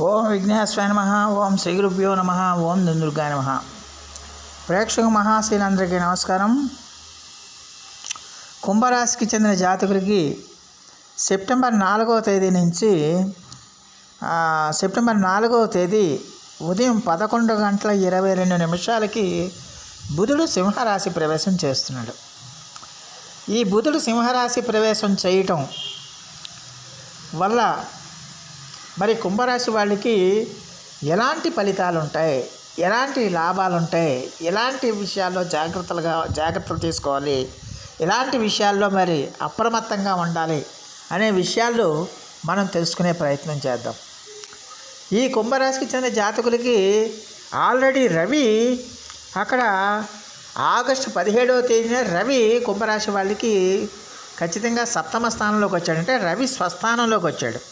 ఓం విఘ్నేశ్వర నమ ఓం శ్రీ గురుభ్యో నమ ఓం దుందుర్గాయ నమ. ప్రేక్షక మహాశీలందరికీ నమస్కారం. కుంభరాశికి చెందిన జాతకులకి సెప్టెంబర్ నాలుగవ తేదీ నుంచి సెప్టెంబర్ నాలుగవ తేదీ ఉదయం పదకొండు గంటల ఇరవై రెండు నిమిషాలకి బుధుడు సింహరాశి ప్రవేశం చేస్తున్నాడు. ఈ బుధుడు సింహరాశి ప్రవేశం చేయటం వల్ల మరి కుంభరాశి వాళ్ళకి ఎలాంటి ఫలితాలు ఉంటాయి ఎలాంటి లాభాలు ఉంటాయి ఎలాంటి విషయాల్లో జాగ్రత్తలుగా జాగ్రత్తలు తీసుకోవాలి? ఎలాంటి విషయాల్లో మరి అప్రమత్తంగా ఉండాలి? అనే విషయాలు మనం తెలుసుకునే ప్రయత్నం చేద్దాం. ఈ కుంభరాశికి చెందిన జాతకులకి ఆల్రెడీ రవి అక్కడ ఆగస్టు పదిహేడవ తేదీన రవి కుంభరాశి వాళ్ళకి ఖచ్చితంగా సప్తమ స్థానంలోకి వచ్చాడు అంటే రవి స్వస్థానంలోకి వచ్చాడు.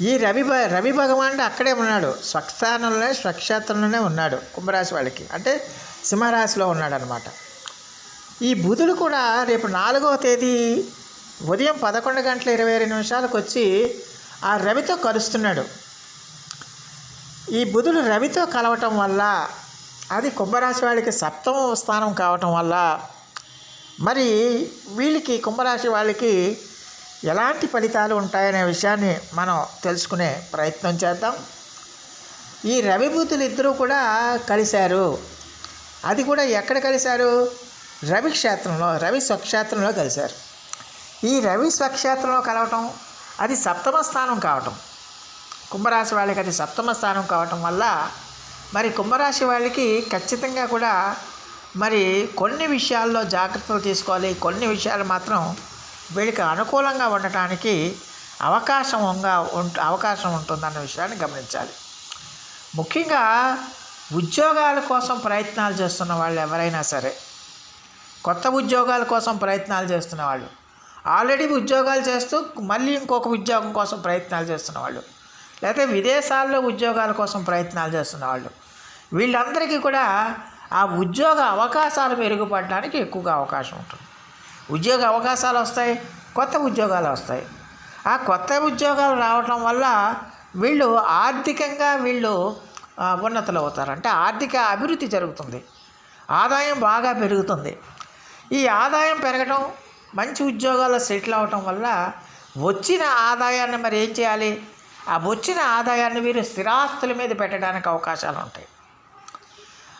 ఈ రవి రవి భగవానుడు అక్కడే ఉన్నాడు. స్వస్థానంలోనే స్వక్షేత్రంలోనే ఉన్నాడు కుంభరాశి వాళ్ళకి. అంటే సింహరాశిలో ఉన్నాడు అనమాట ఈ బుధుడు కూడా రేపు నాలుగవ తేదీ ఉదయం పదకొండు గంటల ఇరవై రెండు నిమిషాలకు వచ్చి ఆ రవితో కలుస్తున్నాడు. ఈ బుధుడు రవితో కలవటం వల్ల అది కుంభరాశి వాళ్ళకి సప్తమ స్థానం కావటం వల్ల మరి వీళ్ళకి కుంభరాశి వాళ్ళకి ఎలాంటి ఫలితాలు ఉంటాయనే విషయాన్ని మనం తెలుసుకునే ప్రయత్నం చేద్దాం. ఈ రవిభూతులు ఇద్దరూ కూడా కలిశారు. అది కూడా ఎక్కడ కలిశారు? రవి క్షేత్రంలో రవి స్వక్షేత్రంలో కలిశారు. ఈ రవి స్వక్షేత్రంలో కలవటం అది సప్తమ స్థానం కావటం కుంభరాశి వాళ్ళకి అది సప్తమ స్థానం కావటం వల్ల మరి కుంభరాశి వాళ్ళకి ఖచ్చితంగా కూడా మరి కొన్ని విషయాల్లో జాగ్రత్తలు తీసుకోవాలి. కొన్ని విషయాలు మాత్రం వీళ్ళకి అనుకూలంగా ఉండటానికి అవకాశంగా ఉంట అవకాశం ఉంటుందన్న విషయాన్ని గమనించాలి. ముఖ్యంగా ఉద్యోగాల కోసం ప్రయత్నాలు చేస్తున్న వాళ్ళు ఎవరైనా సరే కొత్త ఉద్యోగాల కోసం ప్రయత్నాలు చేస్తున్న వాళ్ళు ఆల్రెడీ ఉద్యోగాలు చేస్తూ మళ్ళీ ఇంకొక ఉద్యోగం కోసం ప్రయత్నాలు చేస్తున్న వాళ్ళు లేకపోతే విదేశాల్లో ఉద్యోగాల కోసం ప్రయత్నాలు చేస్తున్న వాళ్ళు వీళ్ళందరికీ కూడా ఆ ఉద్యోగ అవకాశాలు మెరుగుపడడానికి ఎక్కువగా అవకాశం ఉంటుంది. ఉద్యోగ అవకాశాలు వస్తాయి కొత్త ఉద్యోగాలు వస్తాయి. ఆ కొత్త ఉద్యోగాలు రావటం వల్ల వీళ్ళు ఆర్థికంగా వీళ్ళు ఉన్నతులు అవుతారు. అంటే ఆర్థిక అభివృద్ధి జరుగుతుంది. ఆదాయం బాగా పెరుగుతుంది. ఈ ఆదాయం పెరగటం మంచి ఉద్యోగాల్లో సెటిల్ అవటం వల్ల వచ్చిన ఆదాయాన్ని మరి ఏం చేయాలి? ఆ వచ్చిన ఆదాయాన్ని వీరు స్థిరాస్తుల మీద పెట్టడానికి అవకాశాలు ఉంటాయి.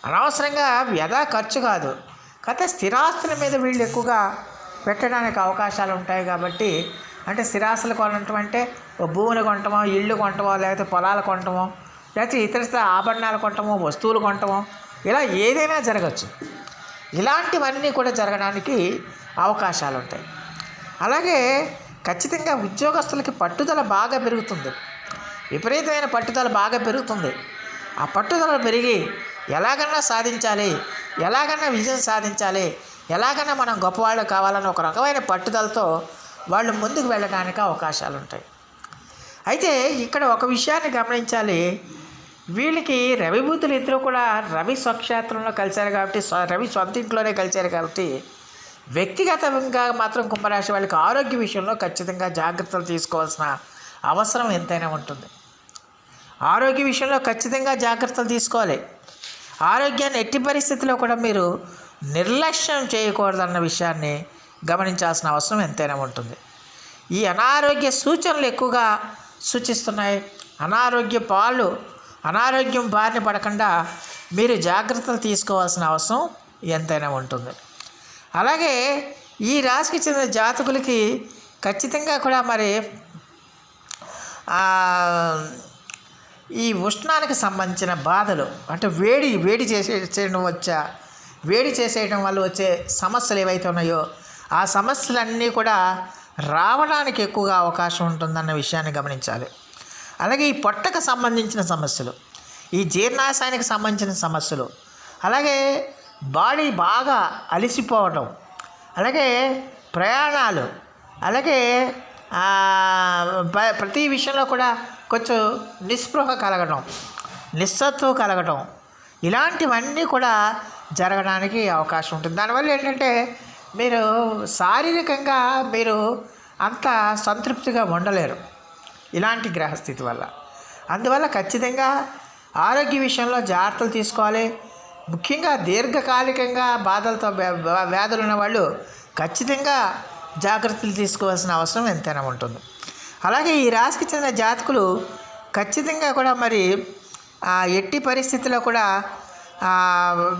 అనవసరంగా వ్యధా ఖర్చు కాదు. కాకపోతే స్థిరాస్తుల మీద వీళ్ళు ఎక్కువగా పెట్టడానికి అవకాశాలు ఉంటాయి కాబట్టి అంటే స్థిరాస్తులు కొనటం అంటే భూములు కొనటమో ఇళ్ళు కొనటమో లేకపోతే పొలాలు కొనటమో లేకపోతే ఇతర ఆభరణాలు కొనటమో వస్తువులు కొనటమో ఇలా ఏదైనా జరగచ్చు. ఇలాంటివన్నీ కూడా జరగడానికి అవకాశాలు ఉంటాయి. అలాగే ఖచ్చితంగా ఉద్యోగస్తులకి పట్టుదల బాగా పెరుగుతుంది. విపరీతమైన పట్టుదల బాగా పెరుగుతుంది. ఆ పట్టుదల పెరిగి ఎలాగన్నా సాధించాలి ఎలాగన్నా విజయం సాధించాలి ఎలాగైనా మనం గొప్పవాళ్ళు కావాలని ఒక రకమైన పట్టుదలతో వాళ్ళు ముందుకు వెళ్ళడానికి అవకాశాలు ఉంటాయి అయితే ఇక్కడ ఒక విషయాన్ని గమనించాలి. వీళ్ళకి రవి బుద్ధులు ఇద్దరు కూడా రవి స్వక్షేత్రంలో కలిశారు కాబట్టి రవి సొంత ఇంట్లోనే కలిశారు కాబట్టి వ్యక్తిగతంగా మాత్రం కుంభరాశి వాళ్ళకి ఆరోగ్య విషయంలో ఖచ్చితంగా జాగ్రత్తలు తీసుకోవాల్సిన అవసరం ఎంతైనా ఉంటుంది. ఆరోగ్య విషయంలో ఖచ్చితంగా జాగ్రత్తలు తీసుకోవాలి. ఆరోగ్యాన్ని ఎట్టి పరిస్థితిలో కూడా మీరు నిర్లక్ష్యం చేయకూడదన్న విషయాన్ని గమనించాల్సిన అవసరం ఎంతైనా ఉంటుంది. ఈ అనారోగ్య సూచనలు ఎక్కువగా సూచిస్తున్నాయి. అనారోగ్య పాలు అనారోగ్యం బారిన పడకుండా మీరు జాగ్రత్తలు తీసుకోవాల్సిన అవసరం ఎంతైనా ఉంటుంది. అలాగే ఈ రాశికి చెందిన జాతకులకి ఖచ్చితంగా కూడా మరి ఈ ఉష్ణానికి సంబంధించిన బాధలు అంటే వేడి వేడి చేసే చేయడం వచ్చా వేడి చేసేయడం వల్ల వచ్చే సమస్యలు ఏవైతే ఉన్నాయో ఆ సమస్యలన్నీ కూడా రావడానికి ఎక్కువగా అవకాశం ఉంటుందన్న విషయాన్ని గమనించాలి. అలాగే ఈ పొట్టకు సంబంధించిన సమస్యలు ఈ జీర్ణాశయానికి సంబంధించిన సమస్యలు అలాగే బాడీ బాగా అలసిపోవడం అలాగే ప్రయాణాలు అలాగే ప్రతి విషయంలో కూడా కొంచెం నిస్పృహ కలగడం నిస్సత్వం కలగడం ఇలాంటివన్నీ కూడా జరగడానికి అవకాశం ఉంటుంది. దానివల్ల ఏంటంటే మీరు శారీరకంగా మీరు అంత సంతృప్తిగా ఉండలేరు. ఇలాంటి గ్రహస్థితి వల్ల. అందువల్ల ఖచ్చితంగా ఆరోగ్య విషయంలో జాగ్రత్తలు తీసుకోవాలి. ముఖ్యంగా దీర్ఘకాలికంగా బాధలతో వ్యాధులు ఉన్న వాళ్ళు ఖచ్చితంగా జాగ్రత్తలు తీసుకోవాల్సిన అవసరం ఎంతైనా ఉంటుంది. అలాగే ఈ రాశికి చెందిన జాతకులు ఖచ్చితంగా కూడా మరి ఎట్టి పరిస్థితిలో కూడా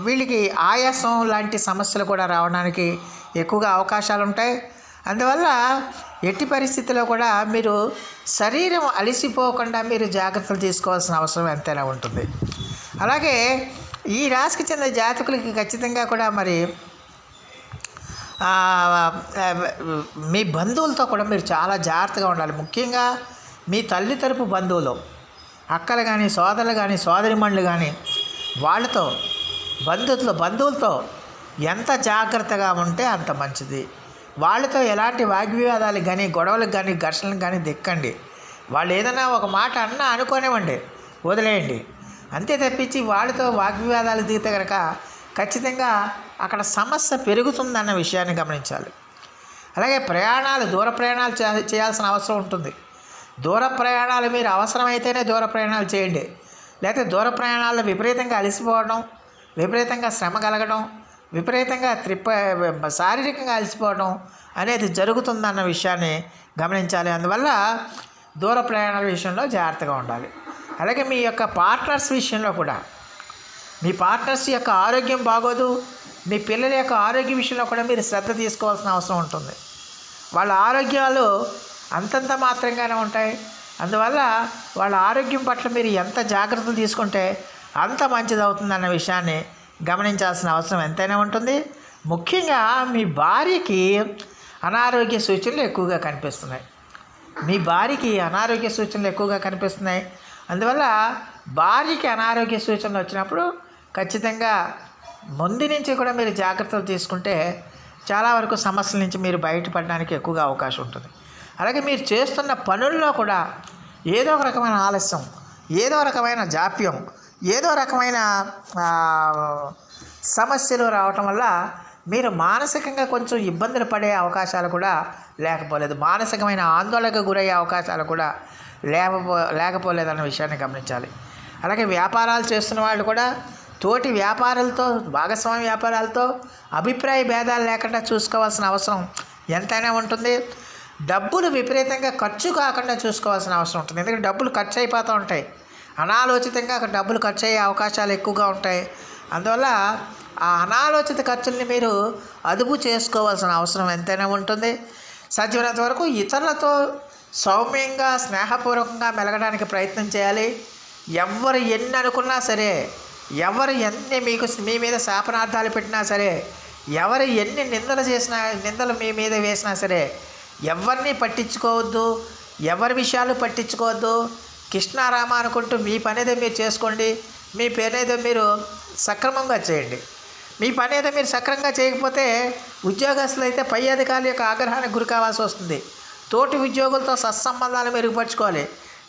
వీళ్ళకి ఆయాసం లాంటి సమస్యలు కూడా రావడానికి ఎక్కువగా అవకాశాలు ఉంటాయి అందువల్ల ఎట్టి పరిస్థితుల్లో కూడా మీరు శరీరం అలసిపోకుండా మీరు జాగ్రత్తలు తీసుకోవాల్సిన అవసరం ఎంతైనా ఉంటుంది. అలాగే ఈ రాశికి చెందిన జాతకులకి ఖచ్చితంగా కూడా మరి మీ బంధువులతో కూడా మీరు చాలా జాగ్రత్తగా ఉండాలి. ముఖ్యంగా మీ తల్లి తరపు బంధువులు అక్కలు కానీ సోదరులు కానీ సోదరిమణులు కానీ వాళ్ళతో బంధువులతో బంధువులతో ఎంత జాగ్రత్తగా ఉంటే అంత మంచిది. వాళ్ళతో ఎలాంటి వాగ్వివాదాలకు కానీ గొడవలకు కానీ ఘర్షణలకు కానీ దిక్కండి. వాళ్ళు ఏదైనా ఒక మాట అన్నా అనుకోనివ్వండి వదిలేయండి. అంతే తప్పించి వాళ్ళతో వాగ్వివాదాలు దిగితే కనుక ఖచ్చితంగా అక్కడ సమస్య పెరుగుతుందన్న విషయాన్ని గమనించాలి. అలాగే ప్రయాణాలు దూర ప్రయాణాలు చే- చేయాల్సిన అవసరం ఉంటుంది. దూర ప్రయాణాలు మీరు అవసరమైతేనే దూర ప్రయాణాలు చేయండి. లేకపోతే దూర ప్రయాణాల్లో విపరీతంగా అలసిపోవడం విపరీతంగా శ్రమ కలగడం విపరీతంగా త్రిప్ప శారీరకంగా అలసిపోవడం అనేది జరుగుతుందన్న విషయాన్ని గమనించాలి. అందువల్ల దూర ప్రయాణాల విషయంలో జాగ్రత్తగా ఉండాలి. అలాగే మీ యొక్క పార్ట్నర్స్ విషయంలో కూడా. మీ పార్ట్నర్స్ యొక్క ఆరోగ్యం బాగోదు మీ పిల్లల యొక్క ఆరోగ్య విషయంలో కూడా మీరు శ్రద్ధ తీసుకోవాల్సిన అవసరం ఉంటుంది. వాళ్ళ ఆరోగ్యాలు అంతంత మాత్రంగానే ఉంటాయి. అందువల్ల వాళ్ళ ఆరోగ్యం పట్ల మీరు ఎంత జాగ్రత్తలు తీసుకుంటే అంత మంచిదవుతుందన్న విషయాన్ని గమనించాల్సిన అవసరం ఎంతైనా ఉంటుంది. ముఖ్యంగా మీ భార్యకి అనారోగ్య సూచనలు ఎక్కువగా కనిపిస్తున్నాయి. మీ భార్యకి అనారోగ్య సూచనలు ఎక్కువగా కనిపిస్తున్నాయి. అందువల్ల భార్యకి అనారోగ్య సూచనలు వచ్చినప్పుడు ఖచ్చితంగా ముందు నుంచి కూడా మీరు జాగ్రత్తలు తీసుకుంటే చాలా వరకు సమస్యల నుంచి మీరు బయటపడడానికి ఎక్కువగా అవకాశం ఉంటుంది. అలాగే మీరు చేస్తున్న పనుల్లో కూడా ఏదో ఒక రకమైన ఆలస్యం ఏదో రకమైన జాప్యం ఏదో రకమైన సమస్యలు రావటం వల్ల మీరు మానసికంగా కొంచెం ఇబ్బందులు పడే అవకాశాలు కూడా లేకపోలేదు. మానసికమైన ఆందోళనకు గురయ్యే అవకాశాలు కూడా లేకపో లేకపోలేదన్న విషయాన్ని గమనించాలి. అలాగే వ్యాపారాలు చేస్తున్న వాళ్ళు కూడా తోటి వ్యాపారాలతో భాగస్వామి వ్యాపారాలతో అభిప్రాయ భేదాలు లేకుండా చూసుకోవాల్సిన అవసరం ఎంతైనా ఉంటుంది. డబ్బులు విపరీతంగా ఖర్చు కాకుండా చూసుకోవాల్సిన అవసరం ఉంటుంది. ఎందుకంటే డబ్బులు ఖర్చు అయిపోతూ ఉంటాయి. అనాలోచితంగా అక్కడ డబ్బులు ఖర్చు అయ్యే అవకాశాలు ఎక్కువగా ఉంటాయి. అందువల్ల ఆ అనాలోచిత ఖర్చుల్ని మీరు అదుపు చేసుకోవాల్సిన అవసరం ఎంతైనా ఉంటుంది. సాధ్యమైనంత వరకు ఇతరులతో సౌమ్యంగా స్నేహపూర్వకంగా మెలగడానికి ప్రయత్నం చేయాలి. ఎవరు ఎన్ని అనుకున్నా సరే ఎవరు ఎన్ని మీకు మీ మీద శాపనార్థాలు పెట్టినా సరే ఎవరు ఎన్ని నిందలు చేసినా నిందలు మీ మీద వేసినా సరే ఎవరిని పట్టించుకోవద్దు ఎవరి విషయాలు పట్టించుకోవద్దు. కృష్ణారామ అనుకుంటూ మీ పని ఏదో మీరు చేసుకోండి మీ పని ఏదో మీరు సక్రమంగా చేయండి. మీ పని ఏదో మీరు సక్రమంగా చేయకపోతే ఉద్యోగస్తులు అయితే పై అధికారుల యొక్క ఆగ్రహానికి గురి కావాల్సి వస్తుంది. తోటి ఉద్యోగులతో సత్సంబంధాలు మెరుగుపరచుకోవాలి.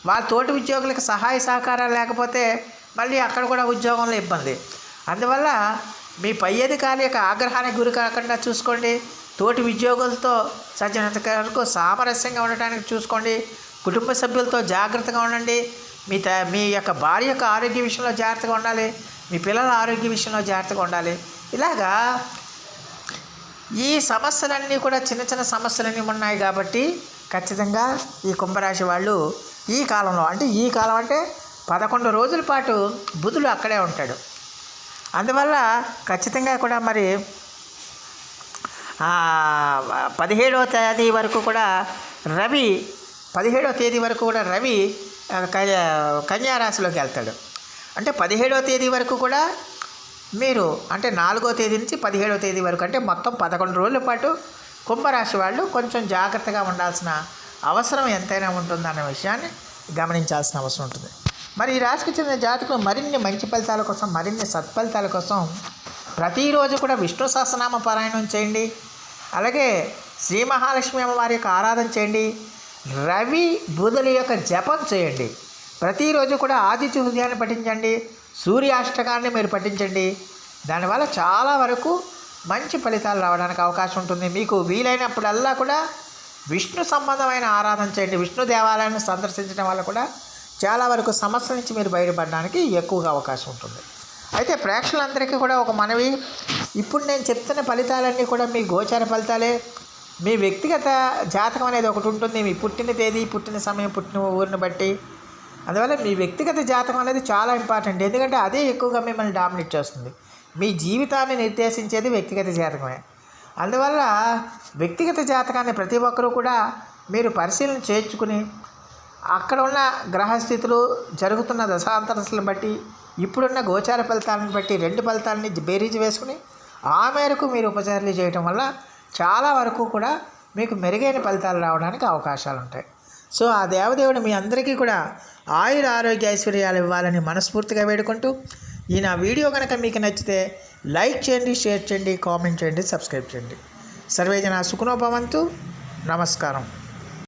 వాళ్ళ తోటి ఉద్యోగులకు సహాయ సహకారాలు లేకపోతే మళ్ళీ అక్కడ కూడా ఉద్యోగంలో ఇబ్బంది. అందువల్ల మీ పై అధికారుల యొక్క ఆగ్రహానికి గురి కాకుండా చూసుకోండి. తోటి ఉద్యోగులతో సజ్జనంత వరకు సామరస్యంగా ఉండటానికి చూసుకోండి. కుటుంబ సభ్యులతో జాగ్రత్తగా ఉండండి. మీ త మీ యొక్క భార్య యొక్క ఆరోగ్య విషయంలో జాగ్రత్తగా ఉండాలి. మీ పిల్లల ఆరోగ్య విషయంలో జాగ్రత్తగా ఉండాలి. ఇలాగా ఈ సమస్యలన్నీ కూడా చిన్న చిన్న సమస్యలన్నీ ఉన్నాయి కాబట్టి ఖచ్చితంగా ఈ కుంభరాశి వాళ్ళు ఈ కాలంలో అంటే ఈ కాలం అంటే పదకొండు రోజుల పాటు బుధుడు అక్కడే ఉంటాడు. అందువల్ల ఖచ్చితంగా కూడా మరి పదిహేడవ తేదీ వరకు కూడా రవి పదిహేడవ తేదీ వరకు కూడా రవి కన్యారాశిలోకి కన్యా రాశిలోకి వెళ్తాడు. అంటే పదిహేడవ తేదీ వరకు కూడా మీరు అంటే నాలుగో తేదీ నుంచి పదిహేడవ తేదీ వరకు అంటే మొత్తం పదకొండు రోజుల పాటు కుంభరాశి వాళ్ళు కొంచెం జాగ్రత్తగా ఉండాల్సిన అవసరం ఎంతైనా ఉంటుందన్న విషయాన్ని గమనించాల్సిన అవసరం ఉంటుంది. మరి ఈ రాశికి చెందిన జాతకులు మరిన్ని మంచి ఫలితాల కోసం మరిన్ని సత్ఫలితాల కోసం ప్రతిరోజు కూడా విష్ణు సహస్రనామ పారాయణం చేయండి. అలాగే శ్రీ మహాలక్ష్మి అమ్మవారి యొక్క ఆరాధన చేయండి. రవి బుధుల యొక్క జపం చేయండి. ప్రతిరోజు కూడా ఆదిత్య హృదయాన్ని పఠించండి. సూర్యాష్టకాన్ని మీరు పఠించండి. దానివల్ల చాలా వరకు మంచి ఫలితాలు రావడానికి అవకాశం ఉంటుంది. మీకు వీలైనప్పుడల్లా కూడా విష్ణు సంబంధమైన ఆరాధన చేయండి. విష్ణు దేవాలయాన్ని సందర్శించడం వల్ల కూడా చాలా వరకు సమస్య నుంచి మీరు బయటపడడానికి ఎక్కువగా అవకాశం ఉంటుంది. అయితే ప్రేక్షకులందరికీ కూడా ఒక మనవి. ఇప్పుడు నేను చెప్తున్న ఫలితాలన్నీ కూడా మీ గోచార ఫలితాలే. మీ వ్యక్తిగత జాతకం అనేది ఒకటి ఉంటుంది. మీ పుట్టిన తేదీ పుట్టిన సమయం పుట్టిన ఊరిని బట్టి. అందువల్ల మీ వ్యక్తిగత జాతకం అనేది చాలా ఇంపార్టెంట్. ఎందుకంటే అదే ఎక్కువగా మిమ్మల్ని డామినేట్ చేస్తుంది. మీ జీవితాన్ని నిర్దేశించేది వ్యక్తిగత జాతకమే. అందువల్ల వ్యక్తిగత జాతకాన్ని ప్రతి ఒక్కరూ కూడా మీరు పరిశీలన చేర్చుకుని అక్కడ ఉన్న గ్రహస్థితులు జరుగుతున్న దశాంతరసులను బట్టి ఇప్పుడున్న గోచార ఫలితాలను బట్టి రెండు ఫలితాలని బేరీజ్ వేసుకుని ఆ మేరకు మీరు ఉపచారాలు చేయటం వల్ల చాలా వరకు కూడా మీకు మెరుగైన ఫలితాలు రావడానికి అవకాశాలు ఉంటాయి. సో ఆ దేవదేవుడు మీ అందరికీ కూడా ఆయుర ఆరోగ్య ఐశ్వర్యాలు ఇవ్వాలని మనస్ఫూర్తిగా వేడుకుంటూ ఈ నా వీడియో కనుక మీకు నచ్చితే లైక్ చేయండి షేర్ చేయండి కామెంట్ చేయండి సబ్స్క్రైబ్ చేయండి. సర్వేజన సుఖనోభవంతు. నమస్కారం.